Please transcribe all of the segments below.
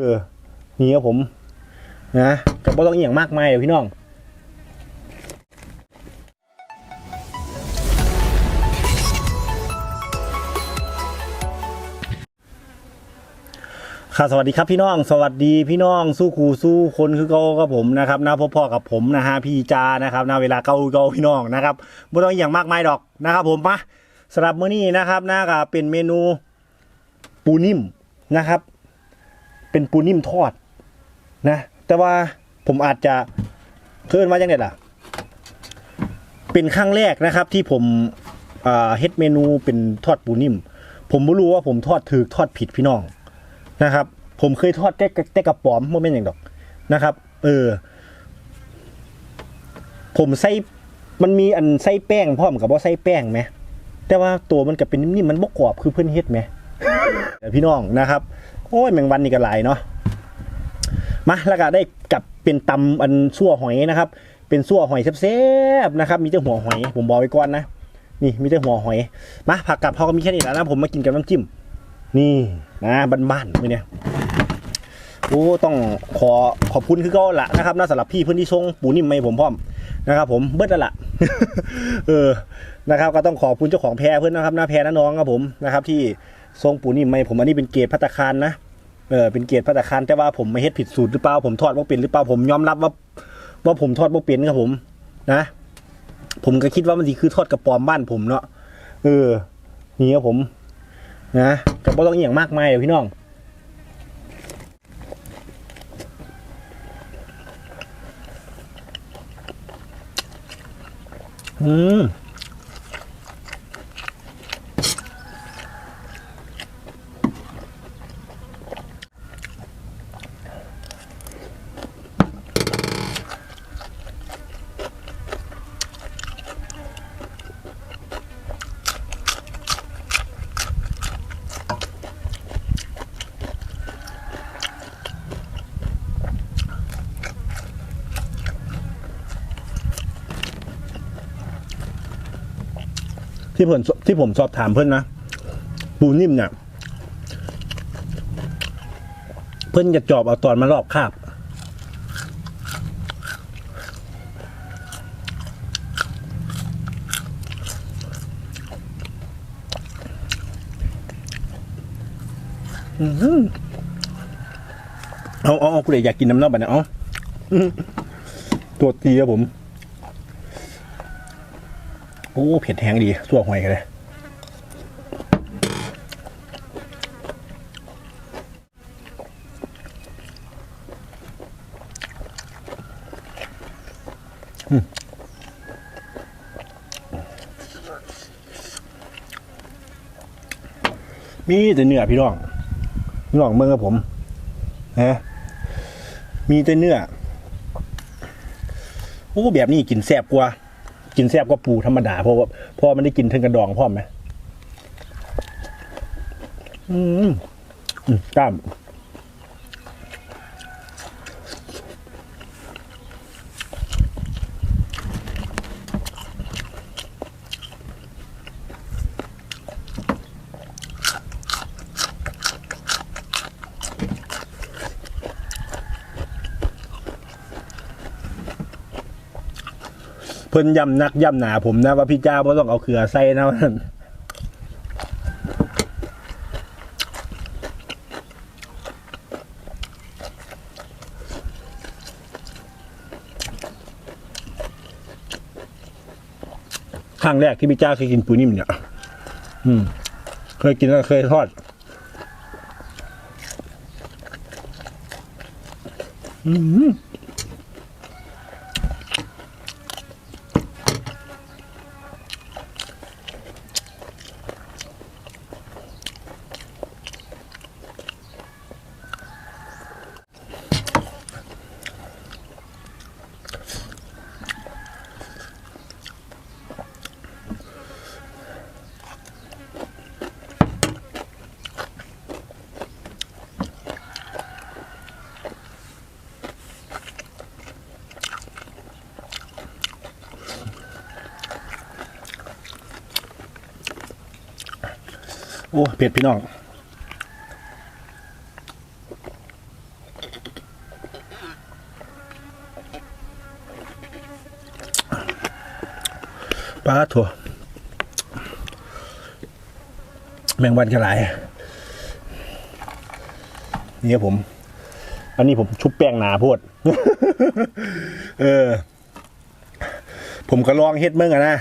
เออนี่ครับผม นะกับบ่ต้องอหย่างมากมายเดี๋ยวพี่น้องค่ะสวัสดีครับพี่น้อง สวัสดีพี่น้องสู้ครูสู้คนคือเก่ากับผมนะครับนะพบพ่อกับผมนะฮะพี่จานะครับนะเวลาเก่าเก่าพี่น้องนะครับไม่ต้องอย่างมากมายดอกนะครับ ผมมาสำหรับมื้อนี้นะครับนะก็เป็นเมนูปูนิ่มนะครับ เป็นปูนิ่มทอดนะ แต่ว่าผมอาจจะเพิ่นว่าจังไดล่ะ เป็นครั้งแรกนะครับ ที่ผมเฮ็ดเมนูเป็นทอดปูนิ่ม ผมไม่รู้ว่าผมทอดถูกทอดผิดพี่น้องนะครับ ผมเคยทอดแต่แต่กระป๋อมโมเมนต์อย่างดอกนะครับ เออ ผมใส่มันมีอันใส่แป้งพร้อมกับว่าใส่แป้งไหม แต่ว่าตัวมันกับเป็นนิ่มๆมันบกกรอบคือเพื่อนเฮ็ดไหมแต่พี่น้องนะครับ โอ้ยแมงวันนี่ก็หลายเนาะมาแล้วก็ได้กับเป็นตำอันซั่วหอยนะครับ เป็นซั่วหอยแซ่บๆนะครับ มีแต่หัวหอย ผมบอกไว้ก่อนนะนี่มีแต่หัวหอยมาผักกับพอก็มีแค่นี้แล้วนะผมมากินกับน้ำจิ้ม นี่นะบ้านๆไม่เนี่ยโอ้ต้องขอขอบคุณคือก็ละนะครับนะสำหรับพี่เพื่อนที่ชงปูนิ่มไม่ผมพร้อมนะครับ ผมเบิดล้วละเออนะครับ ก็ต้องขอบคุณเจ้าของแพรเพื่อนนะครับนะแพรนะน้องครับผมนะครับ ที่ ทรงปูนิ่ไม่ผมอันนี้เป็นเกรดพัตตาคารนะเออเป็นเกรดพัตตาคารแต่ว่าผมไม่เฮ็ดผิดสูตรหรือเปล่าผมทอดว่เป็นหรือเปล่าผมยอมรับว่าว่าผมทอดว่เป็นครับผม นะ ผมก็คิดว่ามันดีคือทอดกระปอมบ้านผมเนาะเออนี่ครับผม นะกับบ่ต้องอหย่างมากมายเดี๋ยวพี่น้องอืม ที่ผมที่ผมสอบถามเพื่อนนะปูนิ่มเนี่ยเพื่อนจะจอบเอาตอนมารอบคาบอื้อหือเอาเอาเอากูเลยอยากกินน้ำเน่าแบบนี้เอาอื้อตัวตีครับผม อ้เผ็ดแห้งดีตัวหอยกันเลยมมีแต่เนื้อพี่น้องพี่น้องเมืองกับผมนะมีแต่เนื้อโอ้แบบนี้กินแซ่บกว่า กินแซ่บก็ปูธรรมดาเพราะว่าพ่อไมันได้กินเทิงกระดองพ่อไหมอืมอืมตาม เพิ่นย้ำนักย้ำหนาผมนะว่าพี่จ้าบ่ต้องเอาเขือใส่นะนั่นครั้งแรกที่พี่จ้าเคยกินปูนิ่มเนี่ย อืม เคยกินแล้วเคยทอด อืม โอ้เผ็ดพี่น้องปลาถั่วแมงวันกระไหลนี่ครับผม อันนี้ผมชุบแป้งหนาโพด เออ ผมก็ลองเฮ็ดเมื่อกันนะ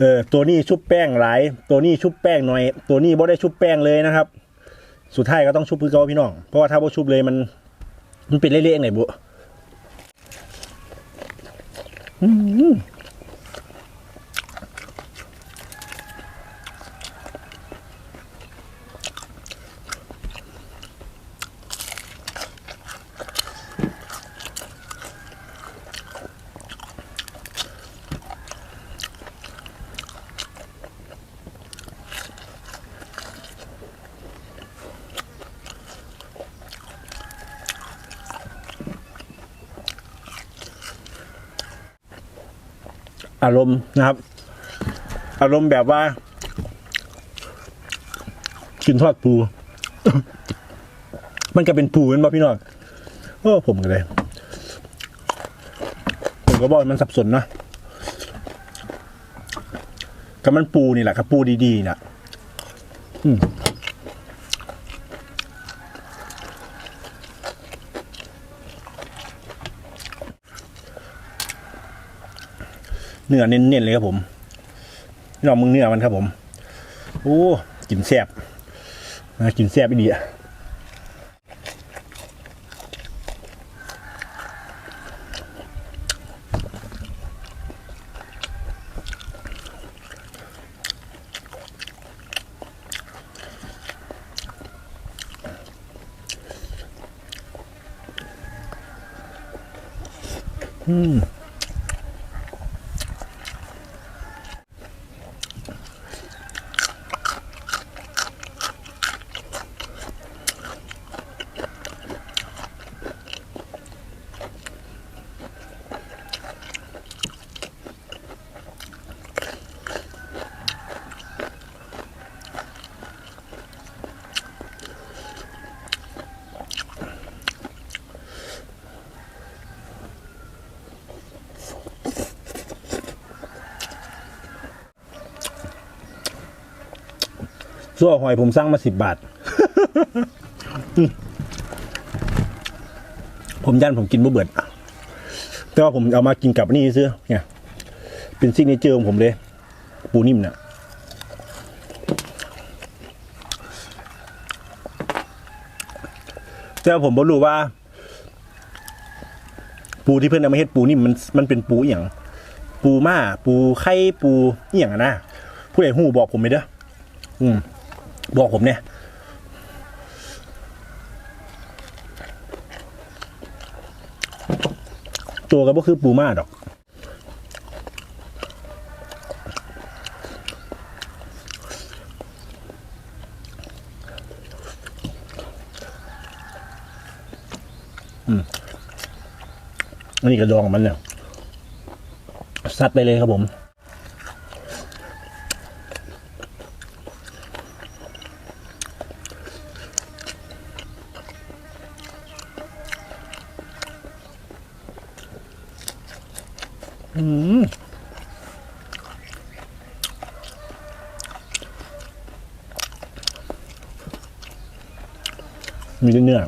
เออตัวนี้ชุบแป้งหลาย ตัวนี้ชุบแป้งหน่อย ตัวนี้บ่ได้ชุบแป้งเลยนะครับ สุดท้ายก็ต้องชุบคือเก่าพี่น้อง เพราะว่าถ้าบ่ชุบเลยมัน มันเป็นเละๆไงบุ อารมณ์นะครับ อารมณ์แบบว่า กินทอดปู มันก็เป็นปูเป็นบ่พี่น้องโอ้ผมก็เลยผมก็บอกมันสับสนเนาะก็มันปูนี่แหละครับปูดีๆนะอืม เนื้อเน้นๆเลยครับผมพี่น้องมึงเนื้อมันครับผมโอ้กินแซ่บนะกินแซ่บไปดีอะอืม ซั่วหอยผมสั่งมาสิบบาท ผมยันผมกินบ่เบิดแต่ว่าผมเอามากินกับนี่ซื้อเนี่ย เป็นซิกเนเจอร์ของผมเลย ปูนิ่มเนี่ยแต่ว่าผมบ่รู้ว่า ปูที่เพื่อนเอามาเฮ็ดปูนิ่มมันมันเป็นปูอย่างปูม่า ปูไข่ปูอย่างนะผู้ใหญ่หูบอกผมไม่เด้ออืม บอกผมเนี่ยตัวก็บ่คือปูมาดอก อืมอันนี้กระดองมันเนี่ยซัดไปเลยครับผม อืม มีเนื้อ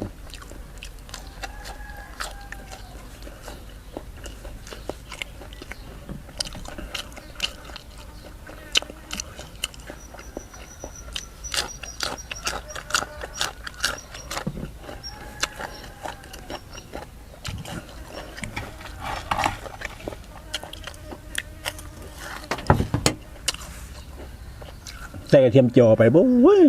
ใส่กระเทียมเจียวไปบุ้ย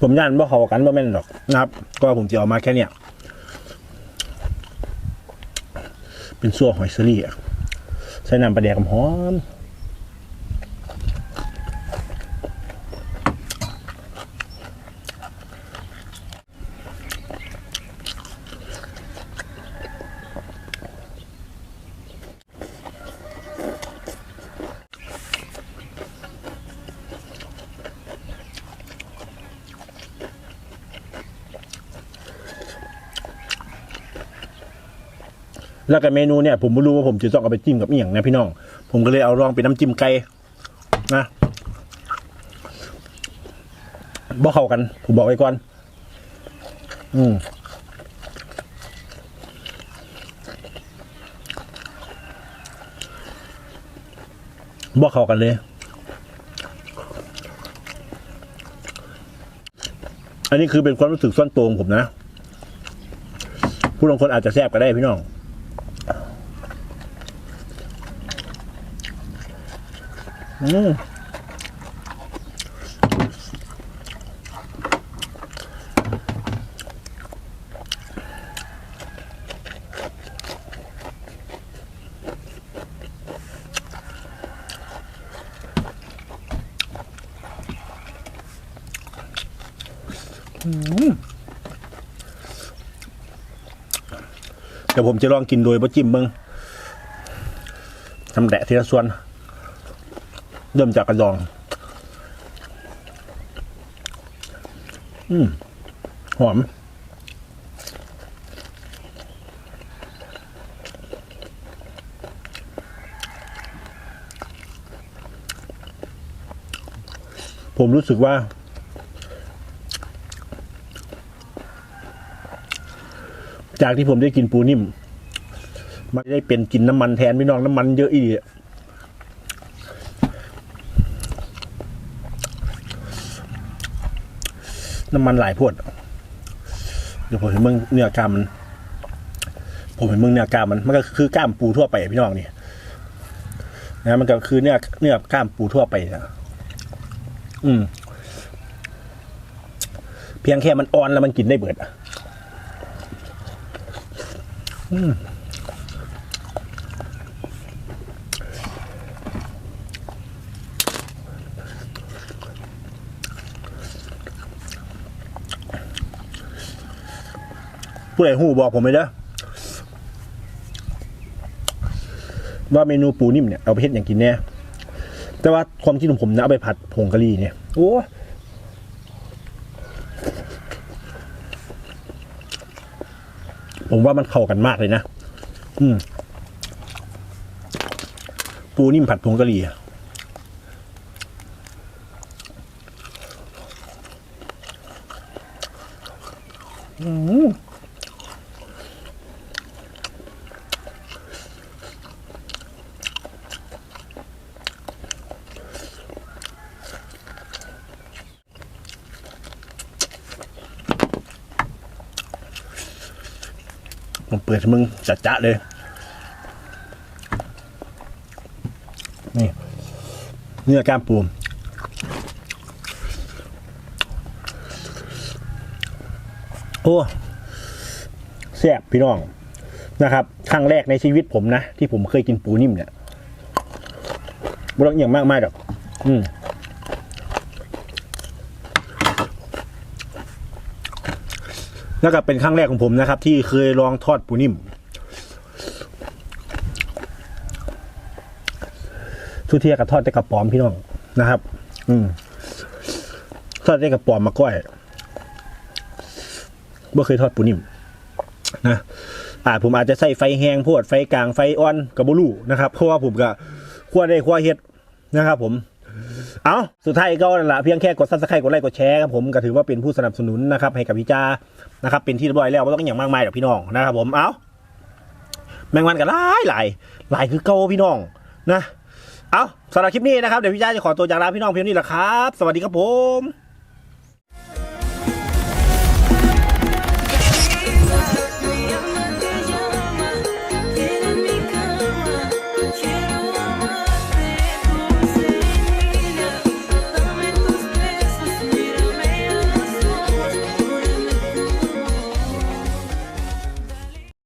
ผมย่านว่าเขากันว่าแม่นหรอกนะครับ ก็ผมจะเอามาแค่เนี้ยเป็นซัวหอยเซอรี่ใส่น้ำปลาแดกหอม แล้วก็เมนูเนี่ยผมไม่รู้ว่าผมจะต้องเอาไปจิ้มกับอีหยังนะพี่น้อง ผมก็เลยเอาลองเป็นน้ำจิ้มไก่นะบ่เข้ากัน ผมบอกไว้ก่อน อืมบ่เข้ากันเลย อันนี้คือเป็นความรู้สึกส่วนตัวของผมนะ ผู้บางคนอาจจะแซ่บก็ได้พี่น้อง อืมเดี๋ยวผมจะลองกินโดยบ่จิ้มเบิงทำแดะทีละส่วน เริ่มจากกระดอง อืม หอม ผมรู้สึกว่า จากที่ผมได้กินปูนิ่ม มันได้เป็นกินน้ำมันแทนพี่น้องน้ำมันเยอะอีก น้ำมันหลายพวด เดี๋ยวผมเห็นมึงเนื้อกล้ามมัน ผมเห็นมึงเนื้อกล้ามมัน มันก็คือกล้ามปูทั่วไปพี่น้องนี่นะมันก็คือเนื้อเนื้อกล้ามปูทั่วไปนะอืม เพียงแค่มันอ่อนแล้วมันกินได้เบิดอืม ผู้ใดหูบอกผมเลยเด้อว่าเมนูปูนิ่มเนี่ยเอาไปเฮ็ดอย่างกินแน่แต่ว่าความคิดของผมนะเอาไปผัดผงกะหรี่เนี่ยโอ้ผมว่ามันเข้ากันมากเลยนะ อืม ปูนิ่มผัดผงกะหรี่อะอืม เปิดมึงจัดจ้ะเลย นี่เนื้อก้ามปูโอ้แซ่บพี่น้องนะครับครั้งแรกในชีวิตผมนะ ที่ผมเคยกินปูนิ่มเนี่ยบุรอย่างมากมากหรอก อืม แล้วก็เป็นครั้งแรกของผมนะครับ ที่เคยลองทอดปูนิ่ม ทุเทียกับทอดแต่กระป๋อมพี่น้องนะครับ อืมทอดแต่กระป๋อมมาก้อยบ่เคยทอดปูนิ่มนะอ่าผมอาจจะใส่ไฟแห้งโพดไฟกลางไฟอ่อนกับบลูนะครับ เพราะว่าผมก็ขั้วได้ขั้วเฮ็ดนะครับ ผม เอาสุดท้ายก็นั่นละเพียงแค่กดซับสไครต์กดไลค์กดแชร์ครับผมก็ถือว่าเป็นผู้สนับสนุนนะครับให้กับพี่จ้านะครับเป็นที่เรียบร้อยแล้วไม่ต้องอย่างมากมายหรอกพี่น้องนะครับผมเอาแมงวันกันหลายหลายหลายคือเก่าพี่น้องนะเอาสำหรับคลิปนี้นะครับเดี๋ยวพี่จ้าจะขอตัวจากลาพี่น้องเพียงนี้แหละครับ สวัสดีครับผม